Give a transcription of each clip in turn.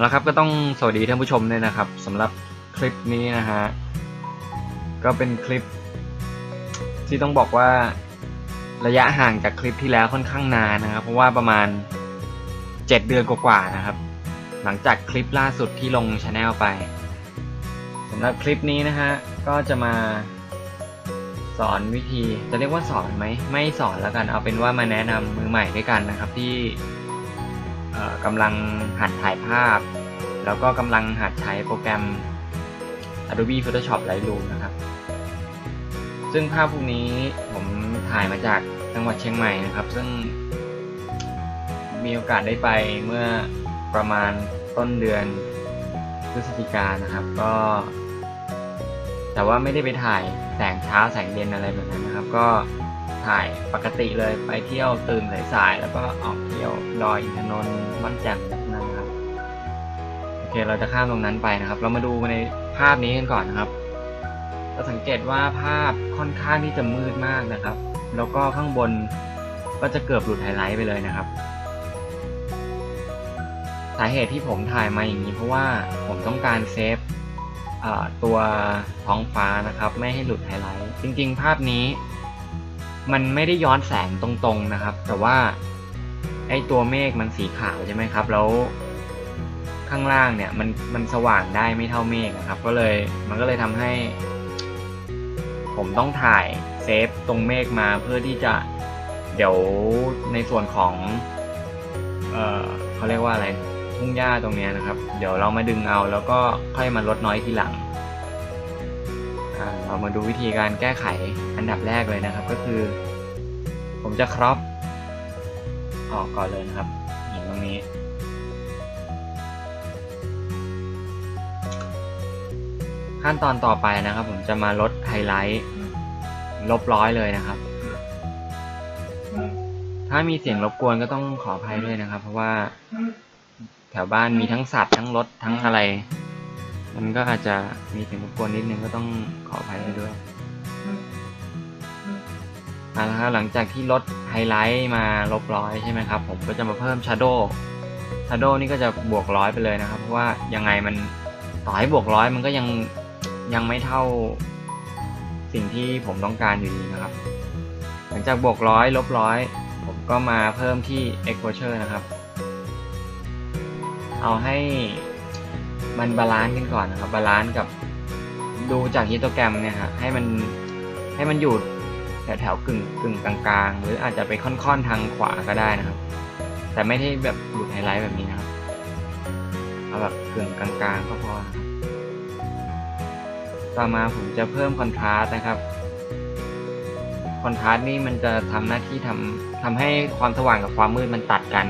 แล้วครับก็ต้องสวัสดีท่านผู้ชมด้วยนะครับสำหรับคลิปนี้นะฮะก็เป็นคลิป ที่ต้องบอกว่าระยะห่างจากคลิปที่แล้วค่อนข้างนานนะครับ เพราะว่าประมาณ 7 เดือนกว่าๆนะครับ หลังจากคลิปล่าสุดที่ลงช anel ไปสำหรับคลิปนี้นะฮะก็จะมาสอนวิธีจะเรียกว่าสอนไหมไม่สอนแล้วกันเอาเป็นว่ามาแนะนำมือใหม่ด้วยกันนะครับที่ กำลังหัดถ่ายภาพ แล้วก็กำลังหัดใช้โปรแกรม Adobe Photoshop Lightroom นะครับ ซึ่งภาพพวกนี้ผมถ่ายมาจากจังหวัดเชียงใหม่นะครับ ซึ่งมีโอกาสได้ไปเมื่อประมาณต้นเดือนพฤศจิกายนนะครับ ก็ แต่ว่าไม่ได้ไปถ่ายแสงเช้าแสงเย็นอะไรแบบนั้นนะครับ ก็ ถ่ายปกติเลยไปเที่ยวตื่นสายๆแล้วก็ออกเที่ยวดอยอินทนนท์ม่อนแจ่มนะครับโอเคเราจะข้ามตรงนั้นไปนะครับ เรามาดูในภาพนี้กันก่อนนะครับจะสังเกตว่าภาพค่อนข้างที่จะมืดมากนะครับ แล้วก็ข้างบนก็จะเกือบหลุดไฮไลท์ไปเลยนะครับ สาเหตุที่ผมถ่ายมาอย่างนี้เพราะว่าผมต้องการเซฟตัวท้องฟ้านะครับ ไม่ให้หลุดไฮไลท์จริงๆ ภาพนี้ มันไม่ได้ย้อนแสงตรงๆนะครับ แต่ว่าไอตัวเมฆมันสีขาวใช่ไหมครับ แล้วข้างล่างเนี่ยมันมันสว่างได้ไม่เท่าเมฆนะครับ ก็เลยมันก็เลยทำให้ ผมต้องถ่ายเซฟตรงเมฆมาเพื่อที่จะเดี๋ยวในส่วนของ เออเขาเรียกว่าอะไรทุ่งหญ้าตรงเนี้ยนะครับ เดี๋ยวเรามาดึงเอาแล้วก็ค่อยมาลดน้อยทีหลัง เรามาดูวิธีการแก้ไขอันดับแรกเลยนะครับ ก็คือ ผมจะครอปออกก่อนเลยนะครับห็นตรงนี้ ขั้นตอนต่อไปนะครับ ผมจะมาลดไฮไลท์ลบร้อยเลยนะครับ ถ้ามีเสียงรบกวนก็ต้องขออภัยด้วยนะครับ เพราะว่าแถวบ้านมีทั้งสัตว์ทั้งรถทั้งอะไร มันก็อาจจะมีเสียงรบกวนนิดนึงก็ต้องขออภัยด้วยเอาละครับหลังจากที่ลดไฮไลท์มาลบร้อยใช่ไหมครับ ผมก็จะมาเพิ่มชาร์โดชาร์โดนี่ก็จะบวกร้อยไปเลยนะครับเพราะว่ายังไงมันต่อให้บวกร้อยมันก็ยังยังไม่เท่าสิ่งที่ผมต้องการอยู่ดีนะครับ หลังจากบวกร้อยลบร้อยผมก็มาเพิ่มที่ exposure นะครับ เอาให้ มันบาลานซ์กันก่อนนะครับบาลานซ์กับดูจากฮิสโตแกรมเนี่ยฮะให้มันให้มันอยู่แถวแถวๆกึ่งกึ่งกลางๆ หรืออาจจะไปค่อนๆทางขวาก็ได้นะครับ แต่ไม่ได้แบบหลุดไฮไลท์แบบนี้นะครับเอาแบบกึ่งกลางๆก็พอต่อมาผมจะเพิ่มคอนทราสต์นะครับคอนทราสต์นี่มันจะทำหน้าที่ทำทำให้ความสว่างกับความมืดมันตัดกัน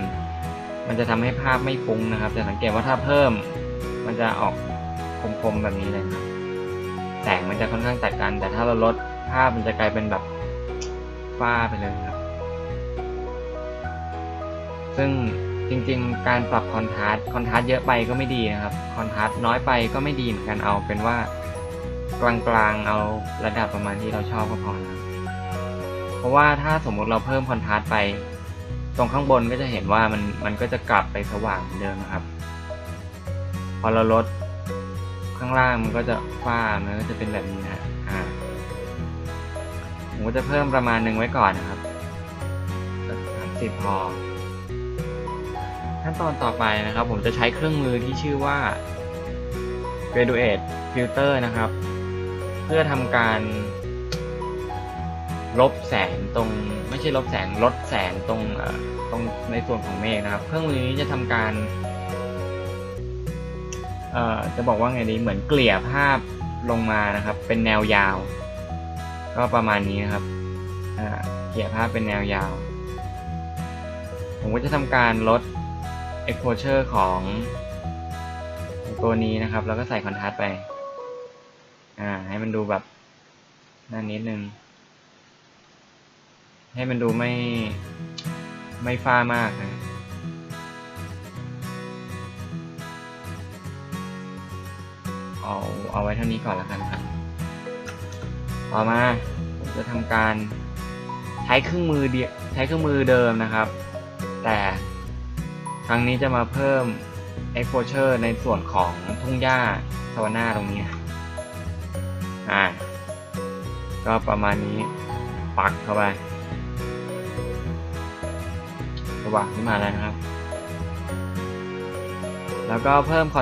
มันจะทำให้ภาพไม่ฟุ้งนะครับ จะสังเกตว่าถ้าเพิ่ม มันจะออกคมๆแบบนี้เลยครับแสงมันจะค่อนข้างตัดกัน แต่ถ้าเราลดภาพมันจะกลายเป็นแบบฟ้าไปเลยครับ ซึ่งจริงๆ การปรับคอนทราสต์คอนทราสต์เยอะไปก็ไม่ดีนะครับ คอนทราสต์น้อยไปก็ไม่ดีเหมือนกันเอาเป็นว่ากลางๆ เอาระดับประมาณที่เราชอบก็พอนะครับเพราะว่าถ้าสมมุติเราเพิ่มคอนทราสต์ไป ตรงข้างบนก็จะเห็นว่ามันมันก็จะกลับไปสว่างเหมือนเดิมนะครับ พอเราลดข้างล่างมันก็จะฟ้ามันก็จะเป็นแบบนี้นะอ่าผมก็จะเพิ่มประมาณหนึ่งไว้ก่อนนะครับสามสิบพอ ขั้นตอนต่อไปนะครับ ผมจะใช้เครื่องมือที่ชื่อว่า Graduate Filter นะครับ เพื่อทำการ ลบแสงตรง ไม่ใช่ลบแสงลดแสงตรงตรงในส่วนของเมฆนะครับ เครื่องมือนี้จะทำการ เอ่อจะบอกว่าไงดีเหมือนเกลี่ยภาพลงมานะครับ เป็นแนวยาว ก็ประมาณนี้นะครับเกลี่ยภาพเป็นแนวยาว ผมก็จะทำการลด exposure ของของตัวนี้นะครับ แล้วก็ใส่คอนทราสต์ไป อ่า ให้มันดูแบบนั่นนิดนึง ให้มันดูไม่ไม่ฟ้ามากนะ เอาเอาไว้เท่านี้ก่อนแล้วกันครับ ต่อมาผมจะทำการใช้เครื่องมือเดียใช้เครื่องมือเดิมนะครับ แต่ครั้งนี้จะมาเพิ่ม exposure ในส่วนของทุ่งหญ้าสวนาตรงนี้อ่าก็ประมาณนี้ปักเข้าไปสว่างขึ้นมาแล้วนะครับ แล้วก็เพิ่มค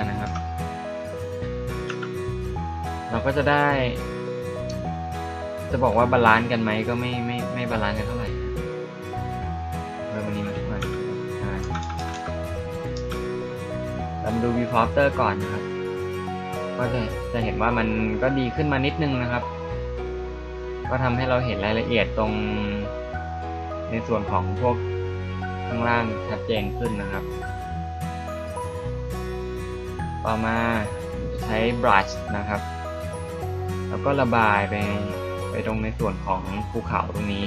กันนะครับ เราก็จะได้ จะบอกว่าบาลานซ์กันไหมก็ไม่ไม่ไม่บาลานซ์กันเท่าไหร่เพิ่มอันนี้มาช่วยใช่เราดู before after ก่อนนะครับ ก็จะจะเห็นว่ามันก็ดีขึ้นมานิดนึงนะครับ ก็ทำให้เราเห็นรายละเอียดตรงในส่วนของพวกข้างล่างชัดเจนขึ้นนะครับ ต่อมาใช้ brush นะครับ แล้วก็ระบายไปไปตรงในส่วนของภูเขาตรงนี้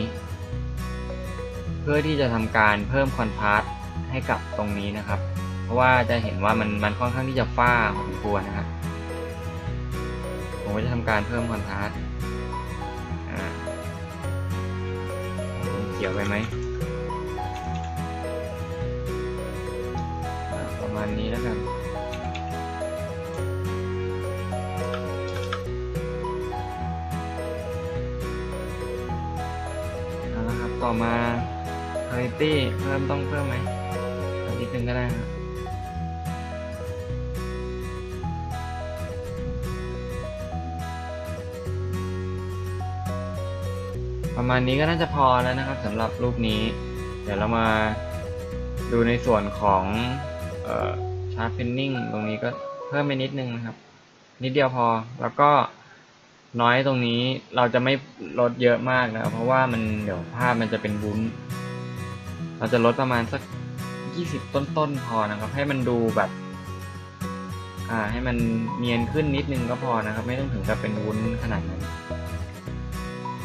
เพื่อที่จะทำการเพิ่มคอนทราสต์ให้กับตรงนี้นะครับ เพราะว่าจะเห็นว่ามันมันค่อนข้างที่จะฟ้าพอสมควนะครับผมก็จะทำการเพิ่มคอนทราสต์อ่าเขียวไปไหมประมาณนี้แล้วกัน ต่อมา quality เพิ่มต้องเพิ่มไหมอันนี้เป็นก็ได้ครับประมาณนี้ก็น่าจะพอแล้วนะครับสำหรับรูปนี้ เดี๋ยวเรามาดูในส่วนของเอ่อ sharpening ตรงนี้ก็เพิ่มไปนิดนึงนะครับ นิดเดียวพอแล้วก็ น้อยตรงนี้เราจะไม่ลดเยอะมากนะครับเพราะว่ามันเดี๋ยวภาพมันจะเป็นวุ้น เราจะลดประมาณสักยี่สิบต้นๆพอนะครับ ให้มันดูแบบ อ่า ให้มันเนียนขึ้นนิดนึงก็พอนะครับ ไม่ต้องถึงกับเป็นวุ้นขนาดนั้น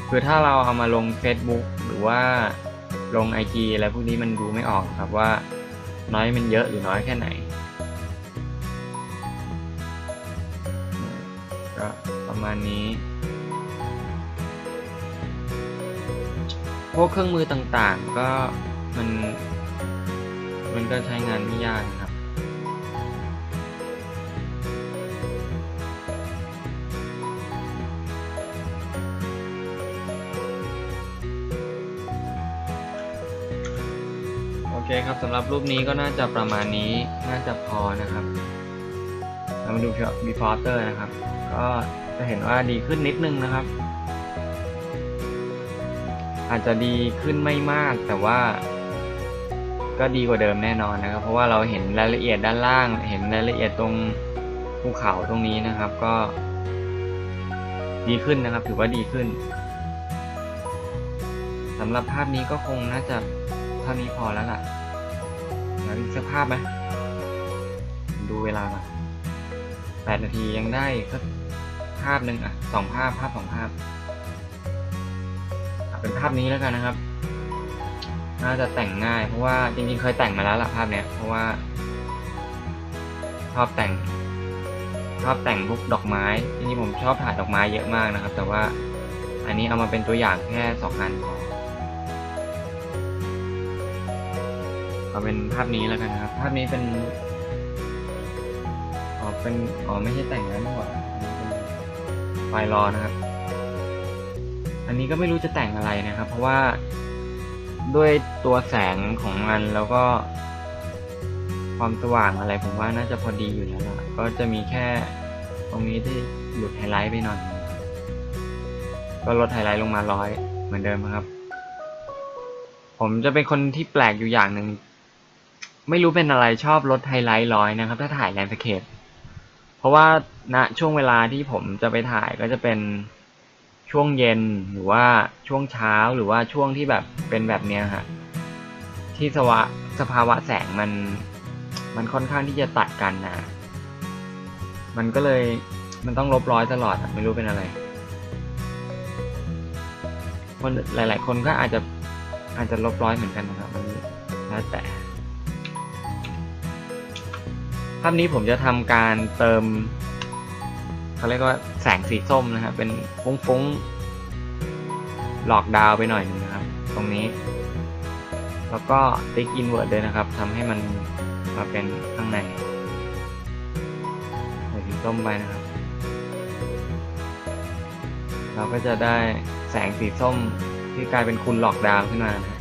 คือถ้าเราเอามาลง Facebook หรือว่าลง IG อะไรพวกนี้มันดูไม่ออกครับว่าน้อยมันเยอะหรือน้อยแค่ไหน ก็ประมาณนี้ พวกเครื่องมือต่างๆ ก็มันมันก็ใช้งานไม่ยากนะครับ โอเคครับสำหรับรูปนี้ก็น่าจะประมาณนี้น่าจะพอนะครับเรามาดู before after นะครับ ก็จะเห็นว่าดีขึ้นนิดนึงนะครับ อาจจะดีขึ้นไม่มากแต่ว่าก็ดีกว่าเดิมแน่นอนนะครับ เพราะว่าเราเห็นรายละเอียดด้านล่าง เห็นรายละเอียดตรงภูเขาตรงนี้นะครับ ก็ ดีขึ้นนะครับ ถือว่าดีขึ้นสำหรับภาพนี้ก็คงน่าจะเท่านี้พอแล้วล่ะแล้วอีกสักภาพไหมดูเวลาก่อนแปดนาทียังได้สักาพหนึ่งอะสองภาพภาพสองภาพเป็นภาพนี้แล้วกันนะครับ น่าจะแต่งง่ายเพราะว่าจริงๆเคยแต่งมาแล้วล่ะภาพเนี้ยเพราะว่าชอบแต่งชอบแต่งพวกดอกไม้จริงๆผมชอบถ่ายดอกไม้เยอะมากนะครับ แต่ว่าอันนี้เอามาเป็นตัวอย่างแค่สองอันพอเอาเป็นภาพนี้แล้วกันนะครับ ภาพนี้เป็นอ๋อเป็นอ๋อไม่ใช่แต่งแล้วนี่หว่า ไฟล์รอนะครับ อันนี้ก็ไม่รู้จะแต่งอะไรนะครับ เพราะว่าด้วยตัวแสงของมันแล้วก็ ความสว่างอะไรผมว่าน่าจะพอดีอยู่แล้วละก็จะมีแค่ตรงนี้ที่หลุดไฮไลท์ไปหน่อย ก็ลดไฮไลท์ลงมาร้อยเหมือนเดิมครับ ผมจะเป็นคนที่แปลกอยู่อย่างหนึ่งไม่รู้เป็นอะไรชอบลดไฮไลท์ร้อยนะครับ ถ้าถ่ายแลนด์สเคป เพราะว่าณช่วงเวลาที่ผมจะไปถ่ายก็จะเป็นช่วงเย็นหรือว่าช่วงเช้าหรือว่าช่วงที่แบบเป็นแบบเนี้ยฮะที่สวะสภาวะแสงมันมันค่อนข้างที่จะตัดกันนะ มันก็เลยมันต้องลบร้อยตลอดอะไม่รู้เป็นอะไร คนหลาย ๆ คนก็อาจจะอาจจะลบร้อยเหมือนกันนะครับมันแล้วแต่ ภาพนี้ผมจะทำการเติมเขาเรียกว่าแสงสีส้มนะครับเป็นฟุ้งๆหลอกดาวไปหน่อยหนึงนะครับ ตรงนี้ แล้วก็ติ๊กอินเว r ร์ดเลยนะครับทำให้มันมาเป็นข้างในใส่สีส้มไปนะครับ เราก็จะได้แสงสีส้มที่กลายเป็นคุณหลอกดาวขึ้นมานะ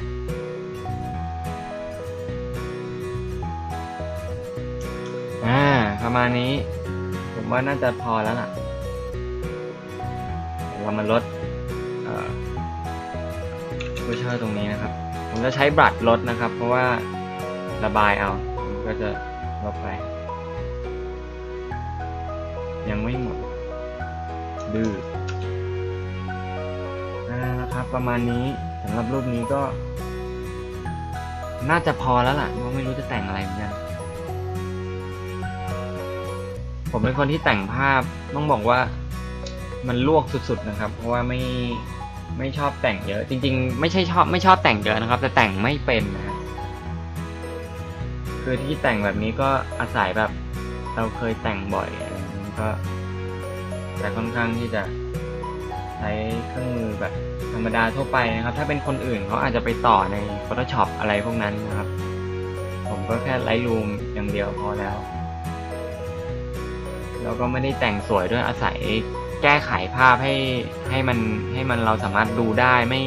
ประมาณนี้ ผมว่าน่าจะพอแล้วล่ะเดี๋ยวเรามาลดเอ่อผู้เชอร์ตรงนี้นะครับ ผมจะใช้บรัดลดนะครับ เพราะว่าระบายเอามันก็จะลบไป ยังไม่หมด ดื้อนะครับ ประมาณนี้สำหรับรูปนี้ก็ น่าจะพอแล้วล่ะเพราะไม่รู้จะแต่งอะไรเหมือนกัน ผมเป็นคนที่แต่งภาพต้องบอกว่ามันลวกสุดๆนะครับ เพราะว่าไม่ไม่ชอบแต่งเยอะ จริง ๆ ไม่ใช่ชอบไม่ชอบแต่งเยอะนะครับ แต่แต่งไม่เป็นนะคือที่แต่งแบบนี้ก็อาศัยแบบเราเคยแต่งบ่อยอะไรอย่างนี้ก็แต่ค่อนข้างที่จะใช้เครื่องมือแบบธรรมดาทั่วไปนะครับ ถ้าเป็นคนอื่นเขาอาจจะไปต่อใน Photoshop อะไรพวกนั้นนะครับ ผมก็แค่ Lightroom อย่างเดียวพอแล้ว แล้วก็ไม่ได้แต่งสวยด้วยอาศัยแก้ไขภาพให้ให้มันให้มันเราสามารถดูได้ไม่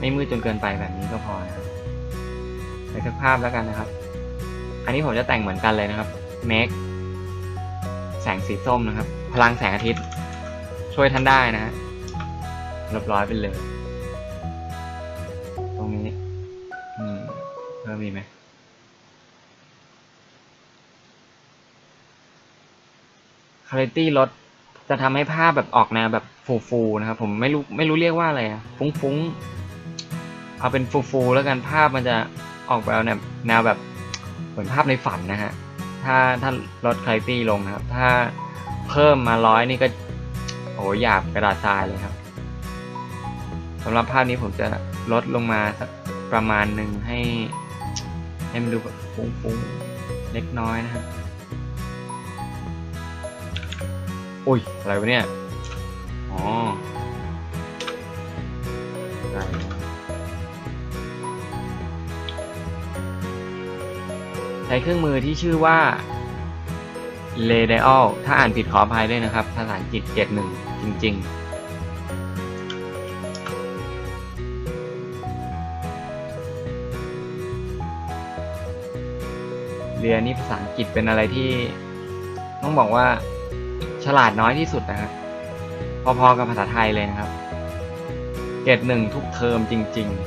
ไม่มืดจนเกินไปแบบนี้ก็พอนะครับไปสักภาพแล้วกันนะครับ อันนี้ผมจะแต่งเหมือนกันเลยนะครับ make แสงสีส้มนะครับ พลังแสงอาทิตย์ ช่วยท่านได้นะฮะเรียบร้อยไปเลย quality ลดจะทำให้ภาพแบบออกแนวแบบฟูๆนะครับ ผมไม่รู้ไม่รู้เรียกว่าอะไรอะฟุ้งๆ เอาเป็นฟูๆแล้วกันภาพมันจะออกแบบแนวแนวแบบเหมือนภาพในฝันนะฮะถ้าถ้าลด quality ลงนะครับ ถ้าเพิ่มมาร้อยนี่ก็โอ้หยาบกระดาษทรายเลยครับสำหรับภาพนี้ผมจะลดลงมาสักประมาณหนึ่งให้ให้มันดูแบบฟุ้งๆเล็กน้อยนะครับ อุ้ย อะไรวะเนี่ย อ๋อใช้เครื่องมือที่ชื่อว่า r a d i a l ถ้าอ่านผิดขออภัยด้วยนะครับ ภาษาอังกฤษ71 จริง ๆเรียนนี่ภาษาอังกฤษเป็นอะไรที่ต้องบอกว่า ลาดน้อยที่สุดนะครับพอๆกับภาษาไทยเลยนะครับ เกรดหนึ่งทุกเทอมจริงๆ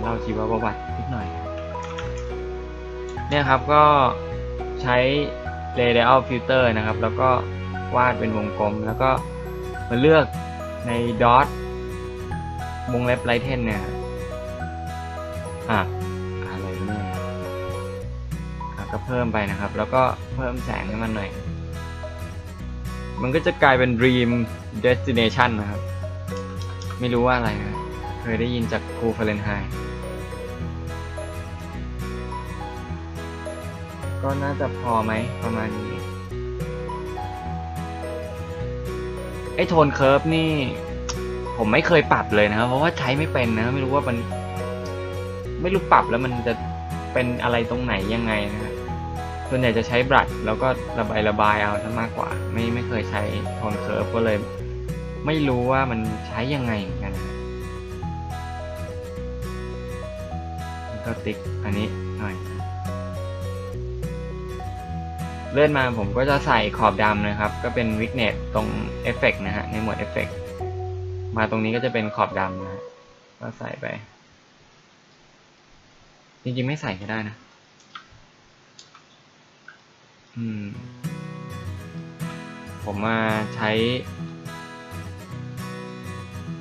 เราชีวประวัตินิดหน่อย เนี่ยครับก็ใช้ radial filter นะครับ แล้วก็วาดเป็นวงกลม แล้วก็มาเลือกใน dot วงเล็บ lighten เนี่ยอะ ก็เพิ่มไปนะครับ แล้วก็เพิ่มแสงให้มันหน่อย มันก็จะกลายเป็น dream destination นะครับ ไม่รู้ว่าอะไรนะเคยได้ยินจากครูเฟรนไฮก็น่าจะพอไหมประมาณนี้ ไอ้โทนเคิร์ฟนี่ ผมไม่เคยปรับเลยนะครับ เพราะว่าใช้ไม่เป็นนะ ไม่รู้ว่ามัน ไม่รู้ปรับแล้วมันจะเป็นอะไรตรงไหนยังไงนะ ส่วนใหญ่จะใช้บรัชแล้วก็ระบายระบายเอาซะมากกว่า ไม่ไม่เคยใช้โทนเคิร์ฟก็เลย ไม่รู้ว่ามันใช้ยังไงเหมือนกันก็ติ๊กอันนี้หน่อยเลื่อนมาผมก็จะใส่ขอบดำนะครับ ก็เป็นวิกเนตตรงเอฟเฟกนะฮะ ในหมวดเอฟเฟกมาตรงนี้ก็จะเป็นขอบดำนะฮะก็ใส่ไป จริงๆไม่ใส่ก็ได้นะ ผมมาใช้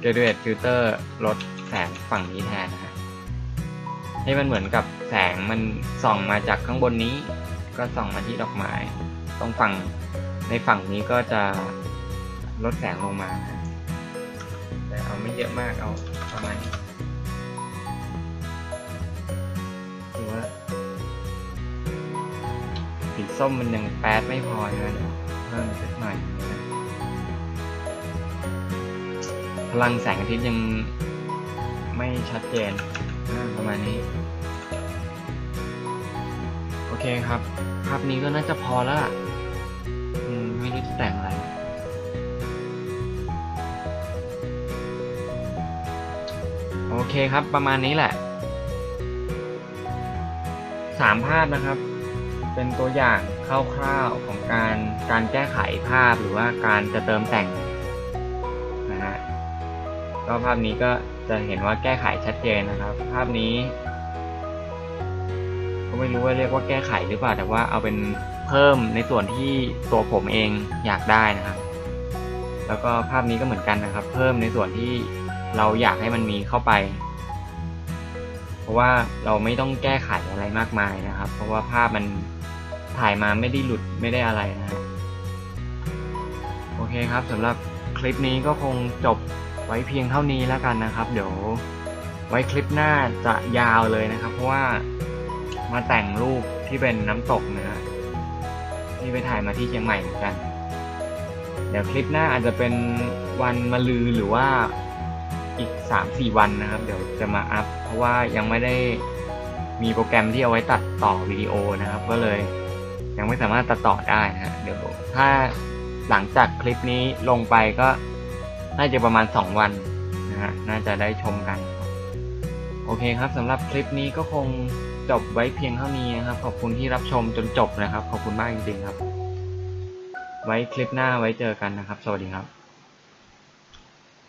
graduate filter ลดแสงฝั่งนี้แทนนะฮะให้มันเหมือนกับแสงมันส่องมาจากข้างบนนี้ ก็ส่องมาที่ดอกไม้ ตรงฝั่งในฝั่งนี้ก็จะลดแสงลงมานะแต่เอาไม่เยอะมากเอาประมาณนี้ ส้มมันยังแป๊ดไม่พอเดี๋ยเพิ่มสักหน่อยนะพลังแสงอาทิตย์ยังไม่ชัดเจนประมาณนี้ โอเคครับ ภาพนี้ก็น่าจะพอแล้วล่ะอืมไม่รู้จะแต่งอะไร โอเคครับประมาณนี้แหละสามภาพนะครับ เป็นตัวอย่างคร่าวๆของการการแก้ไขภาพหรือว่าการจะเติมแต่งนะฮะก็ภาพนี้ก็จะเห็นว่าแก้ไขชัดเจนนะครับ ภาพนี้ก็ไม่รู้ว่าเรียกว่าแก้ไขหรือเปล่าแต่ว่าเอาเป็นเพิ่มในส่วนที่ตัวผมเองอยากได้นะครับ แล้วก็ภาพนี้ก็เหมือนกันนะครับ เพิ่มในส่วนที่เราอยากให้มันมีเข้าไป เพราะว่าเราไม่ต้องแก้ไขอะไรมากมายนะครับ เพราะว่าภาพมัน ถ่ายมาไม่ได้หลุดไม่ได้อะไรนะฮะโอเคครับสำหรับคลิปนี้ก็คงจบไว้เพียงเท่านี้แล้วกันนะครับ เดี๋ยวไว้คลิปหน้าจะยาวเลยนะครับ เพราะว่ามาแต่งรูปที่เป็นน้ำตกนะฮะที่ไปถ่ายมาที่เชียงใหม่เหมือนกัน เดี๋ยวคลิปหน้าอาจจะเป็นวันมะลือหรือว่าอีกสามสี่วันนะครับ เดี๋ยวจะมาอัพ เพราะว่ายังไม่ได้มีโปรแกรมที่เอาไว้ตัดต่อวิดีโอนะครับ ก็เลย ยังไม่สามารถตัดต่อได้นะฮะเดี๋ยวถ้าหลังจากคลิปนี้ลงไปก็น่าจะประมาณสองวันนะฮะน่าจะได้ชมกัน โอเคครับสำหรับคลิปนี้ก็คงจบไว้เพียงเท่านี้นะครับ ขอบคุณที่รับชมจนจบนะครับ ขอบคุณมากจริงๆครับ ไว้คลิปหน้าไว้เจอกันนะครับ สวัสดีครับ